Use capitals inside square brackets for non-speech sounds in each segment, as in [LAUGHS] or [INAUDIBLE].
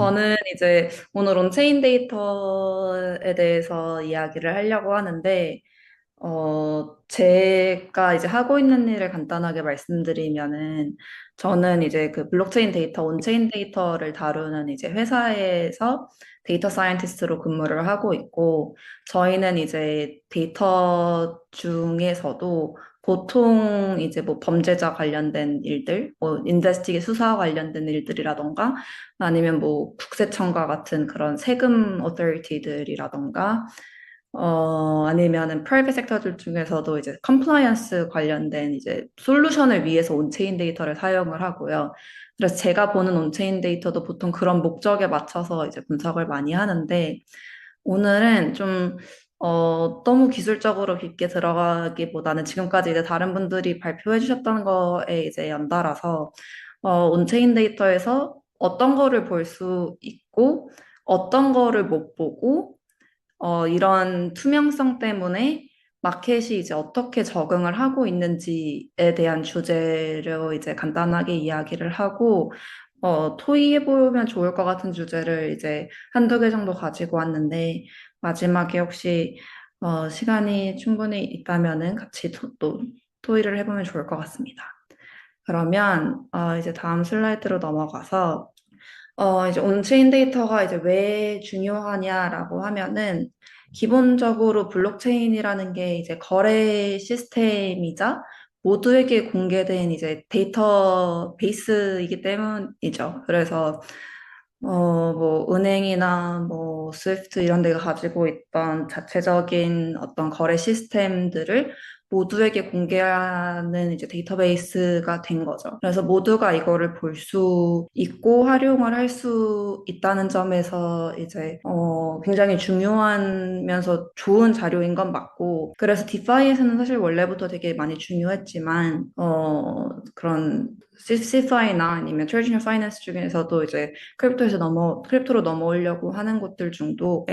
저는 이제 오늘 온체인 데이터에 대해서 이야기를 하려고 하는데, 어, 제가 이제 하고 있는 일을 간단하게 말씀드리면은, 저는 이제 그 블록체인 데이터, 온체인 데이터를 다루는 이제 회사에서 데이터 사이언티스트로 근무를 하고 있고, 저희는 이제 데이터 중에서도 보통 이제 뭐 범죄자 관련된 일들, 뭐 인베스티게 수사 관련된 일들이라던가, 아니면 뭐 국세청과 같은 그런 세금 어토리티들이라던가, 어, 아니면은 프라이빗 섹터들 중에서도 이제 컴플라이언스 관련된 이제 솔루션을 위해서 온체인 데이터를 사용을 하고요. 그래서 제가 보는 온체인 데이터도 보통 그런 목적에 맞춰서 이제 분석을 많이 하는데, 오늘은 좀, 어, 너무 기술적으로 깊게 들어가기보다는 지금까지 이제 다른 분들이 발표해 주셨던 거에 이제 연달아서, 어, 온체인 데이터에서 어떤 거를 볼 수 있고, 어떤 거를 못 보고, 어, 이런 투명성 때문에 마켓이 이제 어떻게 적응을 하고 있는지에 대한 주제로 이제 간단하게 이야기를 하고, 어, 토의해보면 좋을 것 같은 주제를 이제 한두 개 정도 가지고 왔는데, 마지막에 혹시, 어, 시간이 충분히 있다면은 같이 토, 또 토의를 해보면 좋을 것 같습니다. 그러면, 어, 이제 다음 슬라이드로 넘어가서, 어, 이제 온체인 데이터가 이제 왜 중요하냐라고 하면은 기본적으로 블록체인이라는 게 이제 거래 시스템이자 모두에게 공개된 이제 데이터 베이스이기 때문이죠. 그래서 어, 뭐, 은행이나 뭐, 스위프트 이런 데가 가지고 있던 자체적인 어떤 거래 시스템들을 모두에게 공개하는 이제 데이터베이스가 된 거죠. 그래서 모두가 이거를 볼 수 있고 활용을 할 수 있다는 점에서 이제 어 굉장히 중요하면서 좋은 자료인 건 맞고 그래서 디파이에서는 사실 원래부터 되게 많이 중요했지만 어 그런 시파이나 아니면 트레디셔널 파이낸스 중에서도 이제 크립토에서 넘어 크립토로 넘어오려고 하는 곳들 중도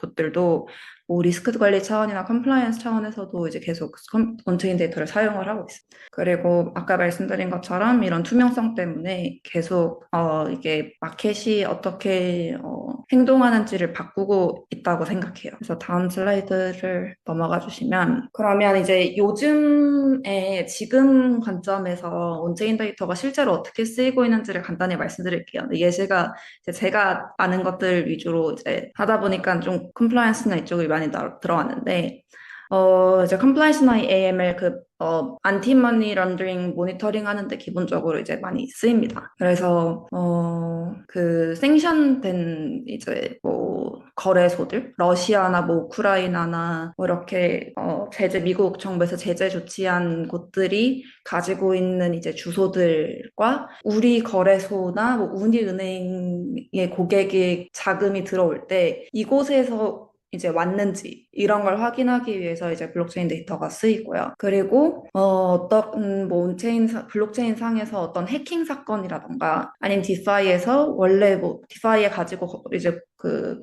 곳들도 뭐 리스크 관리 차원이나 컴플라이언스 차원에서도 이제 계속 온체인 데이터를 사용을 하고 있어요. 그리고 아까 말씀드린 것처럼 이런 투명성 때문에 계속 어 이게 마켓이 어떻게 어 행동하는지를 바꾸고 있다고 생각해요. 그래서 다음 슬라이드를 넘어가 주시면 그러면 이제 요즘에 지금 관점에서 온체인 데이터 가 실제로 어떻게 쓰이고 있는지를 간단히 말씀드릴게요. 예시가 제가 아는 것들 위주로 이제 하다 보니까 좀 컴플라이언스나 이쪽이 많이 들어왔는데 어, 이제 컴플라이언스나 AML 그, 어, 안티 머니 런더링 모니터링 하는데 기본적으로 이제 많이 쓰입니다. 그래서, 어, 그 생션된 이제 뭐 거래소들, 러시아나 뭐 우크라이나나 뭐 이렇게, 어, 제재, 미국 정부에서 제재 조치한 곳들이 가지고 있는 이제 주소들과 우리 거래소나 뭐 우리은행의 고객의 자금이 들어올 때 이곳에서 이제 왔는지 이런 걸 확인하기 위해서 이제 블록체인 데이터가 쓰이고요. 그리고 어, 어떤 뭐 온체인 사, 블록체인 상에서 어떤 해킹 사건이라던가 아니면 디파이에서 원래 뭐 디파이에 가지고 이제 그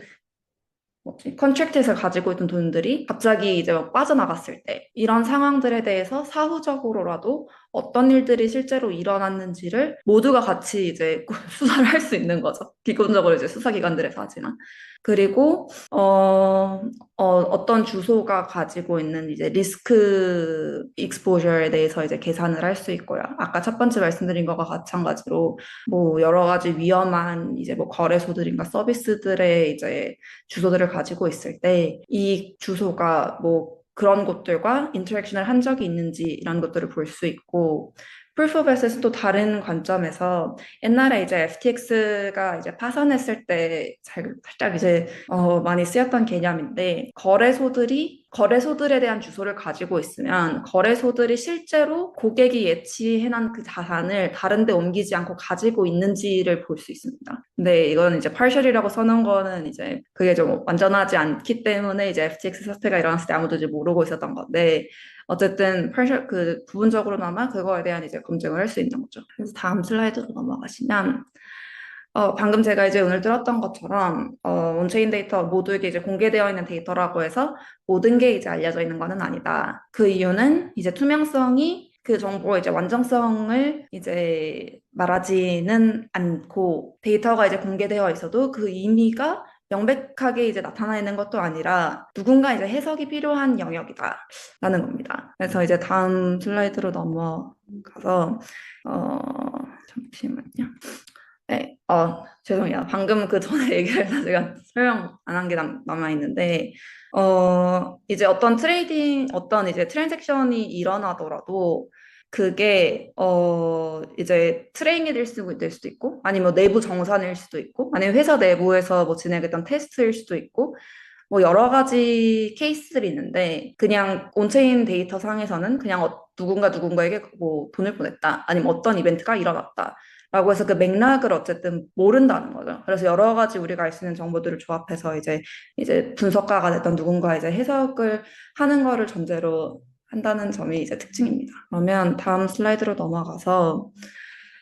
뭐지? 컨트랙트에서 가지고 있던 돈들이 갑자기 이제 막 빠져나갔을 때 이런 상황들에 대해서 사후적으로라도 어떤 일들이 실제로 일어났는지를 모두가 같이 이제 [LAUGHS] 수사를 할 수 있는 거죠. 기본적으로 이제 수사기관들에서 하지만. 그리고 어, 어, 어 떤 주소가 가지고 있는 이제 리스크 익스포저에 대해서 이제 계산을 할 수 있고요. 아까 첫 번째 말씀드린 거가 마찬가지로 뭐 여러 가지 위험한 이제 뭐 거래소들인가 서비스들의 이제 주소들을 가지고 있을 때 이 주소가 뭐 그런 곳들과 인터랙션을 한 적이 있는지 이런 것들을 볼 수 있고 proof of asset은 또 다른 관점에서 옛날에 이제 FTX가 이제 파산했을 때 살짝 이제 어 많이 쓰였던 개념인데 거래소들이 거래소들에 대한 주소를 가지고 있으면 거래소들이 실제로 고객이 예치해놓은 그 자산을 다른 데 옮기지 않고 가지고 있는지를 볼 수 있습니다. 근데 이거는 이제 partial이라고 써놓은 거는 이제 그게 좀 완전하지 않기 때문에 이제 FTX 사태가 일어났을 때 아무도 이제 모르고 있었던 건데 어쨌든 partial 그 부분적으로나마 그거에 대한 이제 검증을 할 수 있는 거죠. 그래서 다음 슬라이드로 넘어가시면 어, 방금 제가 이제 오늘 들었던 것처럼, 어, 온체인 데이터 모두에게 이제 공개되어 있는 데이터라고 해서 모든 게 이제 알려져 있는 것은 아니다. 그 이유는 이제 투명성이 그 정보의 이제 완전성을 이제 말하지는 않고 데이터가 이제 공개되어 있어도 그 의미가 명백하게 이제 나타나 있는 것도 아니라 누군가 이제 해석이 필요한 영역이다라는 겁니다. 그래서 이제 다음 슬라이드로 넘어가서 어 잠시만요. 네, 어 죄송해요. 방금 그 전에 [LAUGHS] 얘기해서 제가 설명 안 한 게 남아 있는데 어 이제 어떤 트레이딩 어떤 이제 트랜잭션이 일어나더라도 그게 어 이제 트레이닝이 될 수도 있고 아니면 뭐 내부 정산일 수도 있고 아니면 회사 내부에서 뭐 진행했던 테스트일 수도 있고 뭐 여러 가지 케이스들이 있는데 그냥 온체인 데이터 상에서는 그냥 어, 누군가 누군가에게 뭐 돈을 보냈다 아니면 어떤 이벤트가 일어났다 라고 해서 그 맥락을 어쨌든 모른다는 거죠. 그래서 여러 가지 우리가 알 수 있는 정보들을 조합해서 이제 이제 분석가가 됐던 누군가 이제 해석을 하는 거를 전제로 한다는 점이 이제 특징입니다. 그러면 다음 슬라이드로 넘어가서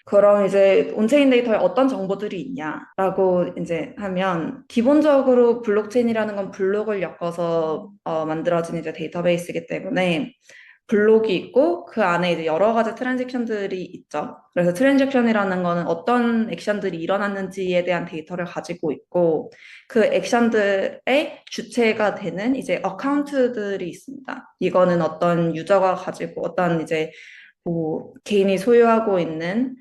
그럼 이제 온체인 데이터에 어떤 정보들이 있냐라고 이제 하면 기본적으로 블록체인이라는 건 블록을 엮어서 어, 만들어진 이제 데이터베이스이기 때문에 블록이 있고 그 안에 이제 여러 가지 트랜잭션들이 있죠. 그래서 트랜잭션이라는 거는 어떤 액션들이 일어났는지에 대한 데이터를 가지고 있고 그 액션들의 주체가 되는 이제 어카운트들이 있습니다. 이거는 어떤 유저가 가지고 어떤 이제 뭐 개인이 소유하고 있는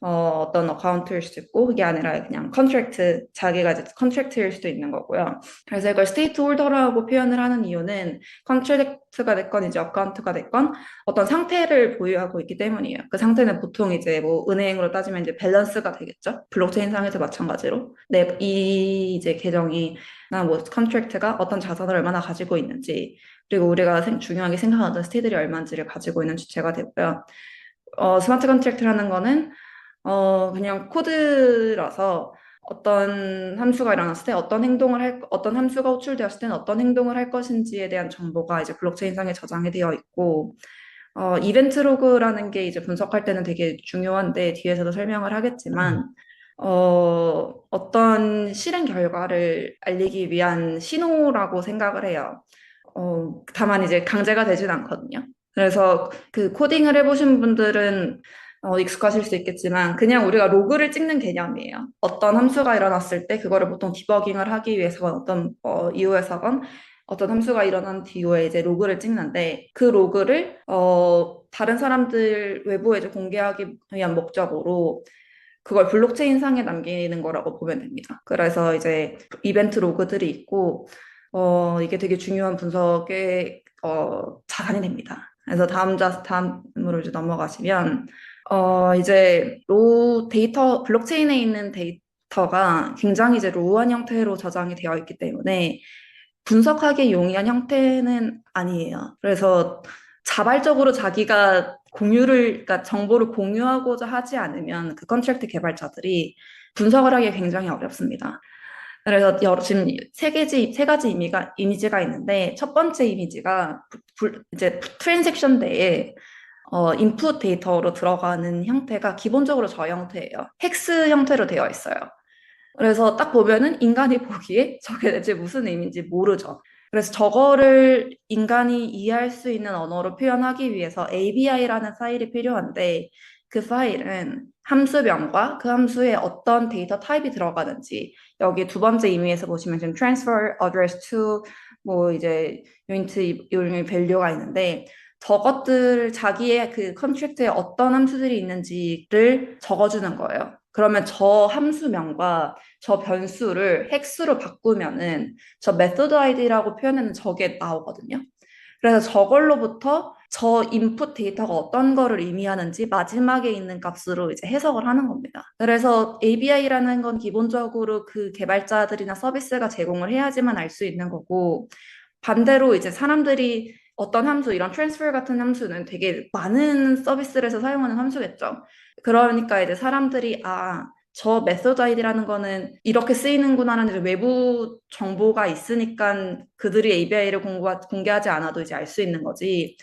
어, 어떤 어카운트일 수도 있고 그게 아니라 그냥 컨트랙트 자기가 이제 컨트랙트일 수도 있는 거고요. 그래서 이걸 스테이트 홀더라고 표현을 하는 이유는 컨트랙트가 됐건 이제 어카운트가 됐건 어떤 상태를 보유하고 있기 때문이에요. 그 상태는 보통 이제 뭐 은행으로 따지면 이제 밸런스가 되겠죠. 블록체인 상에서 마찬가지로. 네, 이 이제 계정이 나뭐 컨트랙트가 어떤 자산을 얼마나 가지고 있는지 그리고 우리가 생, 중요하게 생각하는 스테이들이 얼마인지를 가지고 있는 주체가 되고요. 어, 스마트 컨트랙트라는 거는 어, 그냥 코드라서 어떤 함수가 일어났을 때 어떤 행동을 할, 어떤 함수가 호출되었을 때는 어떤 행동을 할 것인지에 대한 정보가 이제 블록체인상에 저장이 되어 있고, 어, 이벤트 로그라는 게 이제 분석할 때는 되게 중요한데 뒤에서도 설명을 하겠지만, 어, 어떤 실행 결과를 알리기 위한 신호라고 생각을 해요. 어, 다만 이제 강제가 되진 않거든요. 그래서 그 코딩을 해보신 분들은 어, 익숙하실 수 있겠지만 그냥 우리가 로그를 찍는 개념이에요. 어떤 함수가 일어났을 때 그거를 보통 디버깅을 하기 위해서건 어떤 어, 이유에서건 어떤 함수가 일어난 뒤에 이제 로그를 찍는데 그 로그를 어, 다른 사람들 외부에 이제 공개하기 위한 목적으로 그걸 블록체인 상에 남기는 거라고 보면 됩니다. 그래서 이제 이벤트 로그들이 있고 어, 이게 되게 중요한 분석의 어, 자산이 됩니다. 그래서 다음 자 다음으로 이제 넘어가시면 어, 이제 로 데이터, 블록체인에 있는 데이터가 굉장히 이제 로우한 형태로 저장이 되어 있기 때문에 분석하기 용이한 형태는 아니에요. 그래서 자발적으로 자기가 공유를, 그러니까 정보를 공유하고자 하지 않으면 그 컨트랙트 개발자들이 분석을 하기 굉장히 어렵습니다. 그래서 여러, 지금 세 가지, 세 가지 이미가, 이미지가 있는데, 첫 번째 이미지가 불, 이제 트랜잭션 내에 어, 인풋 데이터로 들어가는 형태가 기본적으로 저 형태예요. 헥스 형태로 되어 있어요. 그래서 딱 보면은 인간이 [LAUGHS] 보기에 저게 대체 무슨 의미인지 모르죠. 그래서 저거를 인간이 이해할 수 있는 언어로 표현하기 위해서 ABI라는 파일이 필요한데 그 파일은 함수명과 그 함수에 어떤 데이터 타입이 들어가는지 여기 두 번째 의미에서 보시면 지금 transfer address to 뭐 이제 유니트 유닛 밸류가 있는데 저것들 자기의 그 컨트랙트에 어떤 함수들이 있는지를 적어주는 거예요. 그러면 저 함수명과 저 변수를 헥스로 바꾸면은 저 메소드 아이디라고 표현하는 저게 나오거든요. 그래서 저걸로부터 저 인풋 데이터가 어떤 거를 의미하는지 마지막에 있는 값으로 이제 해석을 하는 겁니다. 그래서 ABI라는 건 기본적으로 그 개발자들이나 서비스가 제공을 해야지만 알 수 있는 거고 반대로 이제 사람들이 어떤 함수, 이런 transfer 같은 함수는 되게 많은 서비스를 해서 사용하는 함수겠죠. 그러니까 이제 사람들이 아, 저 메소드 아이디라는 거는 이렇게 쓰이는구나라는 외부 정보가 있으니까 그들이 ABI를 공개하지 않아도 이제 알 수 있는 거지.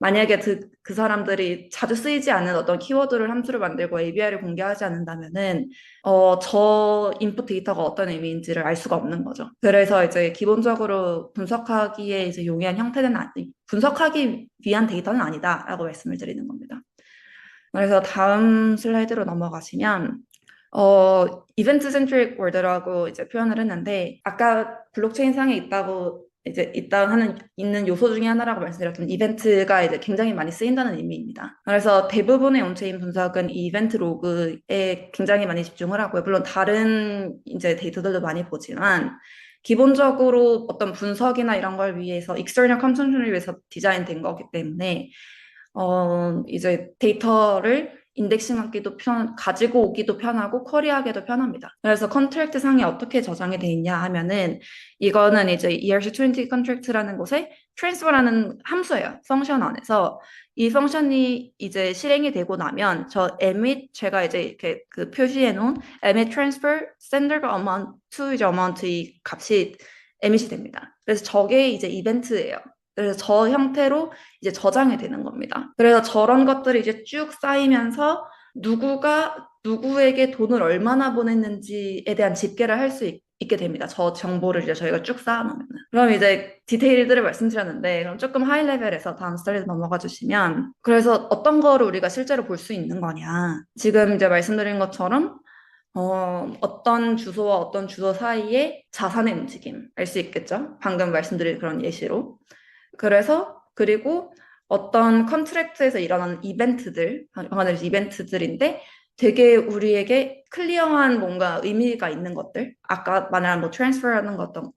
만약에 그, 그 사람들이 자주 쓰이지 않는 어떤 키워드를 함수를 만들고 API를 공개하지 않는다면은 어, 저 인풋 데이터가 어떤 의미인지를 알 수가 없는 거죠. 그래서 이제 기본적으로 분석하기에 이제 용이한 형태는 아니, 분석하기 위한 데이터는 아니다라고 말씀을 드리는 겁니다. 그래서 다음 슬라이드로 넘어가시면 어, 이벤트 센트릭 월드라고 이제 표현을 했는데 아까 블록체인 상에 있다고 이제 있다 하는 있는 요소 중에 하나라고 말씀드렸던 이벤트가 이제 굉장히 많이 쓰인다는 의미입니다. 그래서 대부분의 온체인 분석은 이 이벤트 로그에 굉장히 많이 집중을 하고요. 물론 다른 이제 데이터들도 많이 보지만 기본적으로 어떤 분석이나 이런 걸 위해서 external consumption을 위해서 디자인된 거기 때문에 어 이제 데이터를 인덱싱 하기도 편, 가지고 오기도 편하고 쿼리하기도 편합니다. 그래서 컨트랙트 상에 어떻게 저장이 돼 있냐 하면은 이거는 이제 ERC20 컨트랙트라는 곳에 transfer라는 함수예요. 펑션 안에서 이 펑션이 이제 실행이 되고 나면 저 emit 제가 이제 이렇게 그 표시해 놓은 emit transfer sender amount to amount 이 값이 emit이 됩니다. 그래서 저게 이제 이벤트예요. 그래서 저 형태로 이제 저장이 되는 겁니다. 그래서 저런 것들이 이제 쭉 쌓이면서 누구가 누구에게 돈을 얼마나 보냈는지에 대한 집계를 할 수 있게 됩니다. 저 정보를 이제 저희가 쭉 쌓아놓으면. 그럼 이제 디테일들을 말씀드렸는데, 그럼 조금 하이 레벨에서 다음 슬라이드 넘어가 주시면, 그래서 어떤 거를 우리가 실제로 볼 수 있는 거냐. 지금 이제 말씀드린 것처럼, 어, 어떤 주소와 어떤 주소 사이에 자산의 움직임 알 수 있겠죠? 방금 말씀드린 그런 예시로. 그래서 그리고 어떤 컨트랙트에서 일어나는 이벤트들, 방안을 이벤트들인데 되게 우리에게 클리어한 뭔가 의미가 있는 것들. 아까 말한 뭐 트랜스퍼라는 거 어떤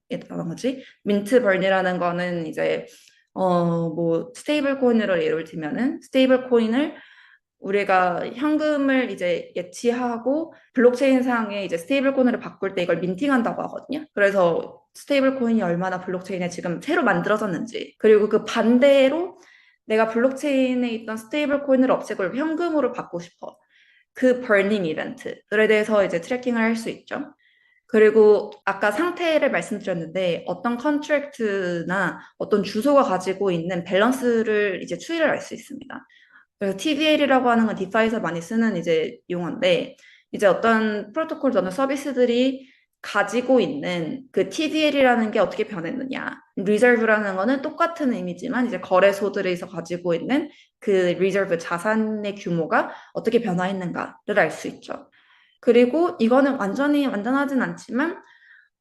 거지? 민트 벌니라는 거는 이제 어 뭐 스테이블 코인으로 예를 들면은 스테이블 코인을 우리가 현금을 이제 예치하고 블록체인 상에 이제 스테이블 코인으로 바꿀 때 이걸 민팅한다고 하거든요. 그래서 스테이블 코인이 얼마나 블록체인에 지금 새로 만들어졌는지 그리고 그 반대로 내가 블록체인에 있던 스테이블 코인을 없애고 현금으로 받고 싶어. 그 버닝 이벤트들에 대해서 이제 트래킹을 할 수 있죠. 그리고 아까 상태를 말씀드렸는데 어떤 컨트랙트나 어떤 주소가 가지고 있는 밸런스를 이제 추이를 알 수 있습니다. 그래서 TVL이라고 하는 건 디파이에서 많이 쓰는 이제 용어인데 이제 어떤 프로토콜 어떤 서비스들이 가지고 있는 그 TDL이라는 게 어떻게 변했느냐. 리저브라는 거는 똑같은 의미지만 이제 거래소들에서 가지고 있는 그 리저브 자산의 규모가 어떻게 변화했는가를 알 수 있죠. 그리고 이거는 완전히 완전하진 않지만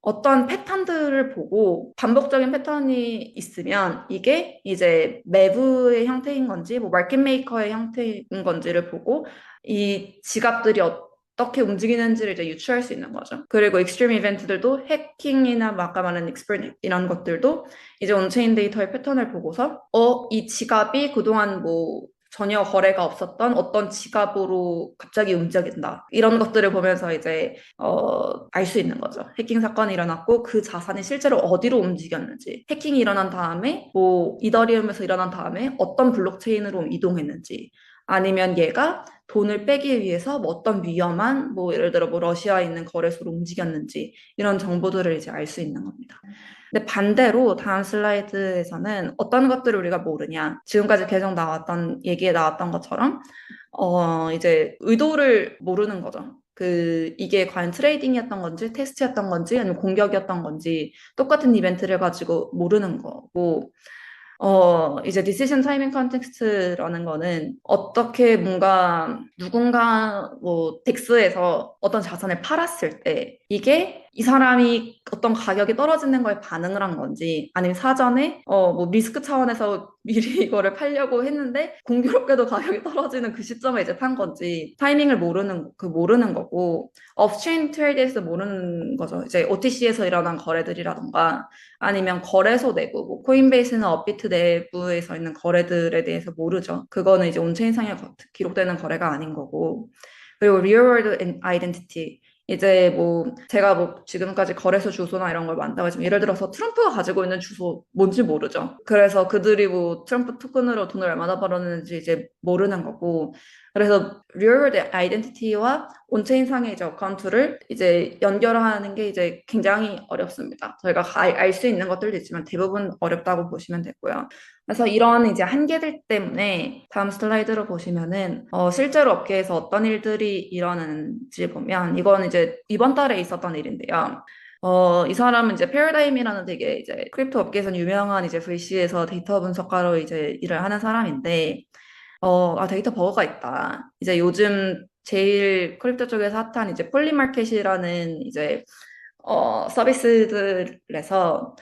어떤 패턴들을 보고 반복적인 패턴이 있으면 이게 이제 매부의 형태인 건지 뭐 마켓 메이커의 형태인 건지를 보고 이 지갑들이 어떻게 움직이는지를 이제 유추할 수 있는 거죠. 그리고 익스트림 이벤트들도 해킹이나 뭐 아까 말한 익스퍼트 이런 것들도 이제 온체인 데이터의 패턴을 보고서 어, 이 지갑이 그동안 뭐 전혀 거래가 없었던 어떤 지갑으로 갑자기 움직인다. 이런 것들을 보면서 이제 어, 알 수 있는 거죠. 해킹 사건이 일어났고 그 자산이 실제로 어디로 움직였는지, 해킹이 일어난 다음에 뭐 이더리움에서 일어난 다음에 어떤 블록체인으로 이동했는지, 아니면 얘가 돈을 빼기 위해서 뭐 어떤 위험한 뭐 예를 들어 뭐 러시아에 있는 거래소로 움직였는지 이런 정보들을 이제 알 수 있는 겁니다. 근데 반대로 다음 슬라이드에서는 어떤 것들을 우리가 모르냐 지금까지 계속 나왔던 얘기에 나왔던 것처럼 어 이제 의도를 모르는 거죠. 그 이게 과연 트레이딩이었던 건지 테스트였던 건지 아니면 공격이었던 건지 똑같은 이벤트를 가지고 모르는 거고 어, 이제 decision timing context라는 거는 어떻게 뭔가 누군가 뭐 덱스에서 어떤 자산을 팔았을 때 이게 이 사람이 어떤 가격이 떨어지는 거에 반응을 한 건지 아니면 사전에 어 뭐 리스크 차원에서 [LAUGHS] 미리 이거를 팔려고 했는데 공교롭게도 가격이 떨어지는 그 시점에 이제 판 건지 타이밍을 모르는 그 모르는 거고 업체인 트레이드에서 모르는 거죠. 이제 OTC에서 일어난 거래들이라던가 아니면 거래소 내부 뭐 코인베이스나 업비트 내부에서 있는 거래들에 대해서 모르죠. 그거는 이제 온체인상에 기록되는 거래가 아닌 거고 그리고 리얼월드 아이덴티티 이제 뭐 제가 뭐 지금까지 거래소 주소나 이런 걸 만다고 지금 예를 들어서 트럼프가 가지고 있는 주소 뭔지 모르죠. 그래서 그들이 뭐 트럼프 토큰으로 돈을 얼마나 벌었는지 이제 모르는 거고 그래서 리얼월드 아이덴티티와 온체인 상의 이제 어카운트를 이제 연결하는 게 이제 굉장히 어렵습니다. 저희가 알 수 있는 것들도 있지만 대부분 어렵다고 보시면 되고요. 그래서 이런 이제 한계들 때문에 다음 슬라이드로 보시면은 어, 실제로 업계에서 어떤 일들이 일어나는지 보면 이건 이제 이번 달에 있었던 일인데요. 어, 이 사람은 이제 패러다임이라는 되게 이제 크립토 업계에서 유명한 이제 VC에서 데이터 분석가로 이제 일을 하는 사람인데 어, 아, 데이터 버그가 있다. 이제 요즘 제일 크립토 쪽에서 핫한 이제 폴리마켓이라는 이제 어, 서비스들에서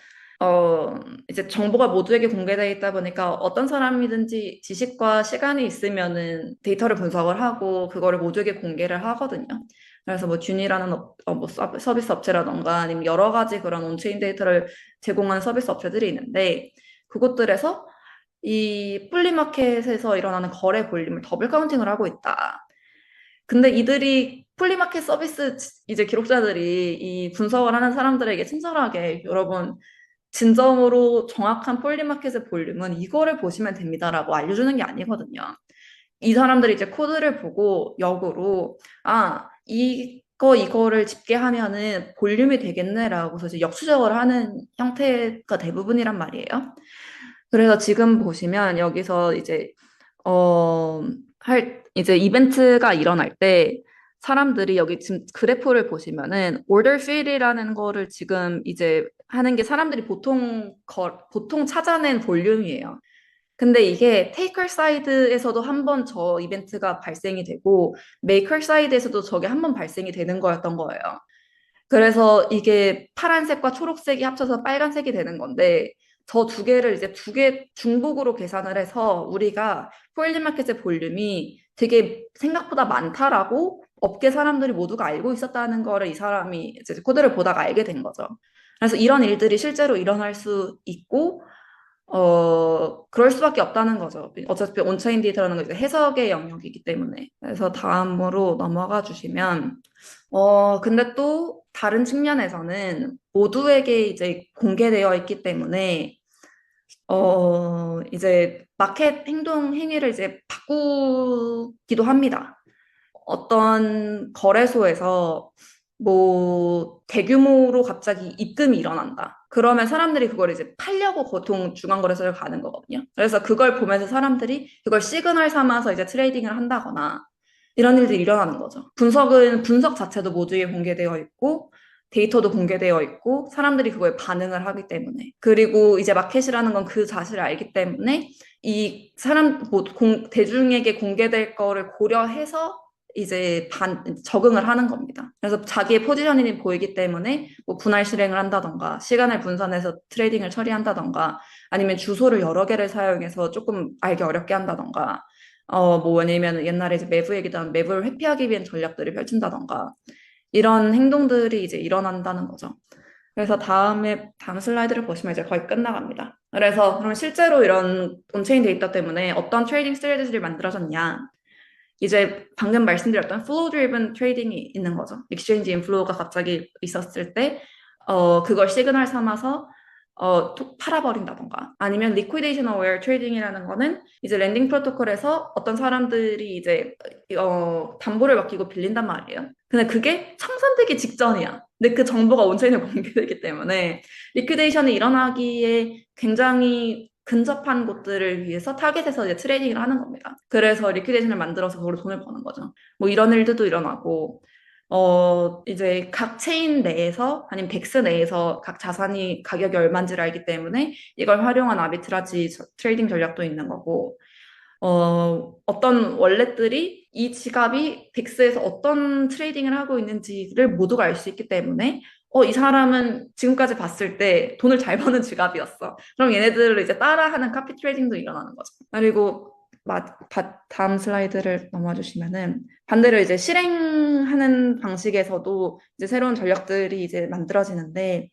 어, 이제 정보가 모두에게 공개되어 있다 보니까 어떤 사람이든지 지식과 시간이 있으면은 데이터를 분석을 하고 그거를 모두에게 공개를 하거든요. 그래서 뭐 균이라는 업, 어, 뭐 서- 서비스 업체라던가 아니면 여러 가지 그런 온체인 데이터를 제공하는 서비스 업체들이 있는데 그곳들에서 이 플리마켓에서 일어나는 거래 볼륨을 더블 카운팅을 하고 있다. 근데 이들이 플리마켓 서비스 이제 기록자들이 이 분석을 하는 사람들에게 친절하게 여러분 진정으로 정확한 폴리마켓의 볼륨은 이거를 보시면 됩니다라고 알려주는 게 아니거든요. 이 사람들이 이제 코드를 보고 역으로 아 이거 이거를 집계하면은 볼륨이 되겠네라고서 이제 역추적을 하는 형태가 대부분이란 말이에요. 그래서 지금 보시면 여기서 이제 어 할 이제 이벤트가 일어날 때 사람들이 여기 지금 그래프를 보시면은 order fill이라는 거를 지금 이제 하는 게 사람들이 보통 거, 보통 찾아낸 볼륨이에요. 근데 이게 테이커 사이드에서도 한 번 저 이벤트가 발생이 되고 메이커 사이드에서도 저게 한 번 발생이 되는 거였던 거예요. 그래서 이게 파란색과 초록색이 합쳐서 빨간색이 되는 건데 저 두 개를 이제 두 개 중복으로 계산을 해서 우리가 포일리마켓의 볼륨이 되게 생각보다 많다라고 업계 사람들이 모두가 알고 있었다는 거를 이 사람이 이제 코드를 보다가 알게 된 거죠. 그래서 이런 일들이 실제로 일어날 수 있고 어, 그럴 수밖에 없다는 거죠. 어차피 온체인 데이터라는 건 이제 해석의 영역이기 때문에. 그래서 다음으로 넘어가 주시면, 어, 근데 또 다른 측면에서는 모두에게 이제 공개되어 있기 때문에, 어, 이제 마켓 행동 행위를 이제 바꾸기도 합니다. 어떤 거래소에서 뭐 대규모로 갑자기 입금이 일어난다. 그러면 사람들이 그걸 이제 팔려고 보통 중앙거래소를 가는 거거든요. 그래서 그걸 보면서 사람들이 그걸 시그널 삼아서 이제 트레이딩을 한다거나 이런 일들이 일어나는 거죠. 분석은 분석 자체도 모두에 공개되어 있고 데이터도 공개되어 있고 사람들이 그거에 반응을 하기 때문에 그리고 이제 마켓이라는 건 그 사실을 알기 때문에 이 사람 뭐 공, 대중에게 공개될 거를 고려해서 이제 반, 적응을 하는 겁니다. 그래서 자기의 포지셔닝이 보이기 때문에 뭐 분할 실행을 한다던가 시간을 분산해서 트레이딩을 처리한다던가 아니면 주소를 여러 개를 사용해서 조금 알기 어렵게 한다던가 어, 뭐 왜냐면 옛날에 이제 매부 얘기도 한 매부를 회피하기 위한 전략들을 펼친다던가 이런 행동들이 이제 일어난다는 거죠. 그래서 다음에 다음 슬라이드를 보시면 이제 거의 끝나갑니다. 그래서 그럼 실제로 이런 온체인 데이터 때문에 어떤 트레이딩 스트레티지를 만들어졌냐? 이제 방금 말씀드렸던 flow driven 트레이딩이 있는 거죠. 익스체인지 인플로우가 갑자기 있었을 때 어, 그걸 시그널 삼아서 어, 톡 팔아버린다던가 아니면 liquidation aware trading이라는 거는 이제 랜딩 프로토콜에서 어떤 사람들이 이제 어, 담보를 맡기고 빌린단 말이에요. 근데 그게 청산되기 직전이야. 근데 그 정보가 온체인에 [LAUGHS] 공개되기 때문에 리퀴데이션이 일어나기에 굉장히 근접한 곳들을 위해서 타겟에서 이제 트레이딩을 하는 겁니다. 그래서 리퀴데이션을 만들어서 그걸로 돈을 버는 거죠. 뭐 이런 일들도 일어나고 어, 이제 각 체인 내에서 아니면 덱스 내에서 각 자산이 가격이 얼마인지를 알기 때문에 이걸 활용한 아비트라지 트레이딩 전략도 있는 거고 어, 어떤 월렛들이 이 지갑이 덱스에서 어떤 트레이딩을 하고 있는지를 모두가 알 수 있기 때문에 어, 이 사람은 지금까지 봤을 때 돈을 잘 버는 지갑이었어. 그럼 얘네들을 이제 따라하는 카피 트레이딩도 일어나는 거죠. 그리고 마, 바, 다음 슬라이드를 넘어 주시면은 반대로 이제 실행하는 방식에서도 이제 새로운 전략들이 이제 만들어지는데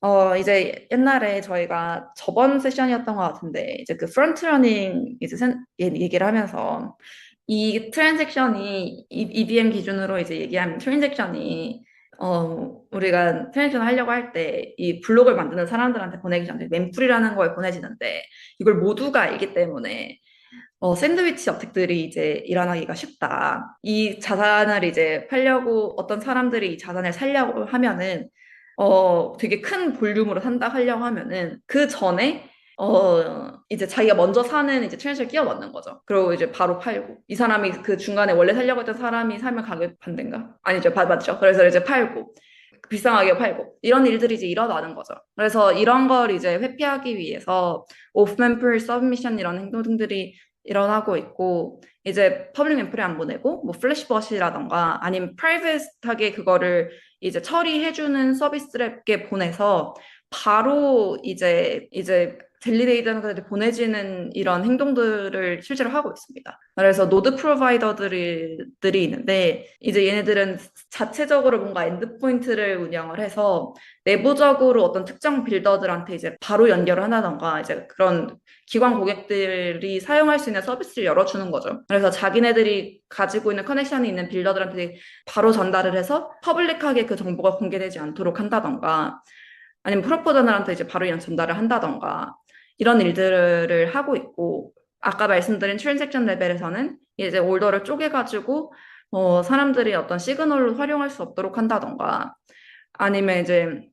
어 이제 옛날에 저희가 저번 세션이었던 것 같은데 이제 그 프런트 러닝 이제 얘- 얘기를 하면서 이 트랜잭션이 EVM 기준으로 이제 얘기하면 트랜잭션이 어 우리가 트랜잭션 하려고 할 때 이 블록을 만드는 사람들한테 보내기 전에 mem풀이라는 걸 보내지는데 이걸 모두가 알기 때문에 어, 샌드위치 어택들이 이제 일어나기가 쉽다. 이 자산을 이제 팔려고 어떤 사람들이 이 자산을 살려고 하면은 어, 되게 큰 볼륨으로 산다 하려고 하면은 그 전에 어, 이제 자기가 먼저 사는 이제 트랜스를 끼워 넣는 거죠. 그리고 이제 바로 팔고. 이 사람이 그 중간에 원래 살려고 했던 사람이 사면 가격 반대인가? 아니죠. 받, 맞죠. 그래서 이제 팔고. 비싸게 팔고. 이런 일들이 이제 일어나는 거죠. 그래서 이런 걸 이제 회피하기 위해서 오프맨풀 서브미션 이런 행동들이 일어나고 있고, 이제 퍼블릭 멤플에 안 보내고, 뭐 플래시버시라던가 아니면 프라이빗하게 그거를 이제 처리해주는 서비스랩게 보내서 바로 이제 이제 델리데이터한테 보내지는 이런 행동들을 실제로 하고 있습니다. 그래서 노드 프로바이더들이 들이 있는데 이제 얘네들은 자체적으로 뭔가 엔드포인트를 운영을 해서 내부적으로 어떤 특정 빌더들한테 이제 바로 연결을 한다던가 이제 그런 기관 고객들이 사용할 수 있는 서비스를 열어주는 거죠. 그래서 자기네들이 가지고 있는 커넥션이 있는 빌더들한테 바로 전달을 해서 퍼블릭하게 그 정보가 공개되지 않도록 한다던가 아니면 프로포저널한테 이제 바로 이런 전달을 한다던가 이런 일들을 하고 있고 아까 말씀드린 트랜잭션 레벨에서는 이제 올더를 쪼개가지고 어, 사람들이 어떤 시그널로 활용할 수 없도록 한다던가 아니면 이제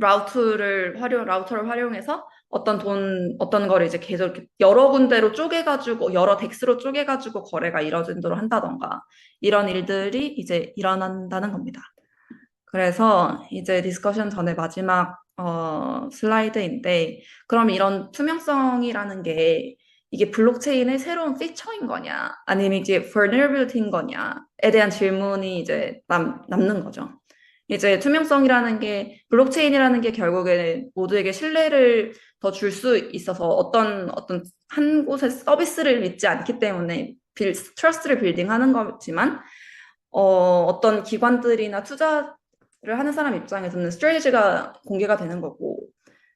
라우트를 활용 라우터를 활용해서 어떤 돈 어떤 거를 이제 계속 이렇게 여러 군데로 쪼개가지고 여러 덱스로 쪼개가지고 거래가 이루어지도록 한다던가 이런 일들이 이제 일어난다는 겁니다. 그래서 이제 디스커션 전에 마지막 어, 슬라이드인데 그럼 이런 투명성이라는 게 이게 블록체인의 새로운 피처인 거냐 아니면 이제 vulnerability인 거냐에 대한 질문이 이제 남, 남는 거죠. 이제 투명성이라는 게 블록체인이라는 게 결국에 모두에게 신뢰를 더 줄 수 있어서 어떤 어떤 한 곳의 서비스를 믿지 않기 때문에 빌, 트러스트를 빌딩하는 거지만 어, 어떤 기관들이나 투자 를 하는 사람 입장에서는 스트레이지가 공개가 되는 거고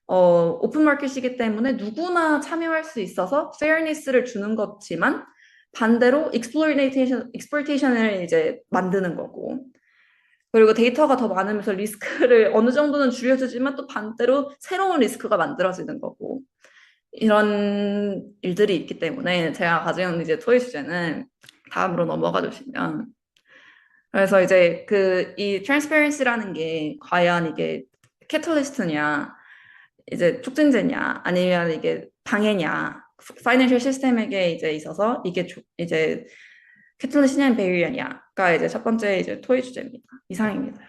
어, 오픈 마켓이기 때문에 누구나 참여할 수 있어서 페어니스를 주는 거지만 반대로 익스플로이테이션 익스플로이테이션을 이제 만드는 거고. 그리고 데이터가 더 많으면서 리스크를 [LAUGHS] 어느 정도는 줄여주지만 또 반대로 새로운 리스크가 만들어지는 거고. 이런 일들이 있기 때문에 제가 가진 이제 토의 주제는 다음으로 넘어가 주시면 그래서 이제 그이 트랜스페런시라는 게 과연 이게 캐탈리스트냐 이제 촉진제냐 아니면 이게 방해냐 파이낸셜 시스템에게 이제 있어서 이게 조, 이제 캐탈리스트냐 베리어냐가 이제 첫 번째 이제 토의 주제입니다. 이상입니다.